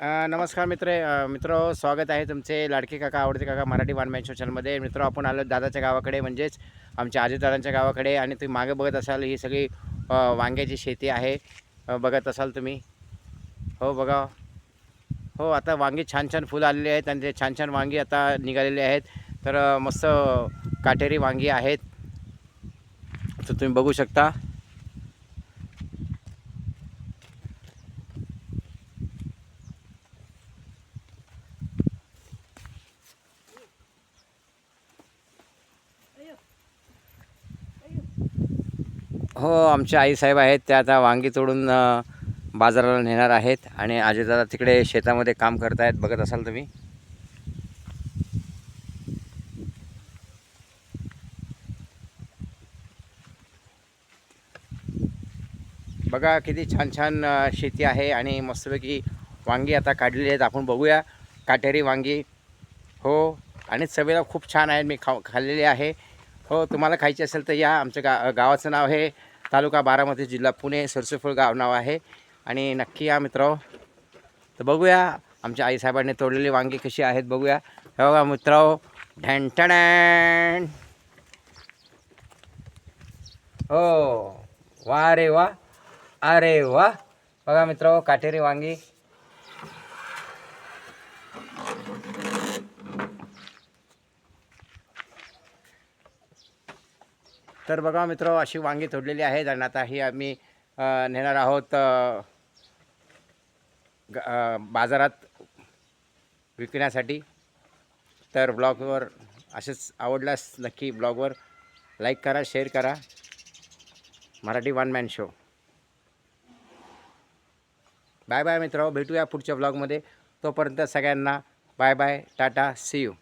नमस्कार मित्र. मित्र स्वागत आहे तुमचे लाडके काका आवडते काका मराठी वानमॅन मॅन चॅनलमध्ये मित्र आपण आलो दादाच्या गावाकडे म्हणजेच आमच्या आजीदादांच्या गावाकडे. आणि तुम्ही मागे बघत असाल ही सगळी वांग्याची शेती आहे. बघत असाल तुम्ही. हो बघा. हो आता वांगी छान छान फुलं आलेली आहेत आणि ते छान छान वांगी आता निघालेली आहेत. तर मस्त काटेरी वांगी आहेत. तर तुम्ही बघू शकता. हो आमचे आईसाहेब आहेत त्या आता वांगी तोडून बाजाराला नेणार आहेत आणि आजीदादा तिकडे शेतामध्ये काम करत आहेत बघत असाल तुम्ही? बघा किती छान छान शेती आहे आणि मस्तपैकी वांगी आता काढलेली आहेत. आपण बघूया काटेरी वांगी. हो आणि चवीला खूप छान आहेत मी खाऊ खाल्लेली आहे. हो तुम्हाला खायची असेल तर या आमच्या गा गावाचं नाव आहे तालुका बारामती जिल्हा पुणे सरसेफळ गाव नाव आहे. आणि नक्की या मित्र तर बघूया आमच्या आईसाहेबांनी तोडलेली वांगी कशी आहेत बघूया. हे बघा मित्र ढँटण हो वा रे वा अरे वा. बघा मित्र काटेरी वांगी. तर बघा मित्र अशी वांगी तोडलेली आहेत आणि आता ही आम्ही नेणार आहोत ग- बाजारात विकण्यासाठी. तर ब्लॉगवर असेच आवडल्यास नक्की ब्लॉगवर लाईक करा शेअर करा. Marathi one man show. Bye bye मित्र भेटूया पुढच्या ब्लॉगमध्ये. तोपर्यंत सगळ्यांना bye bye tata see you.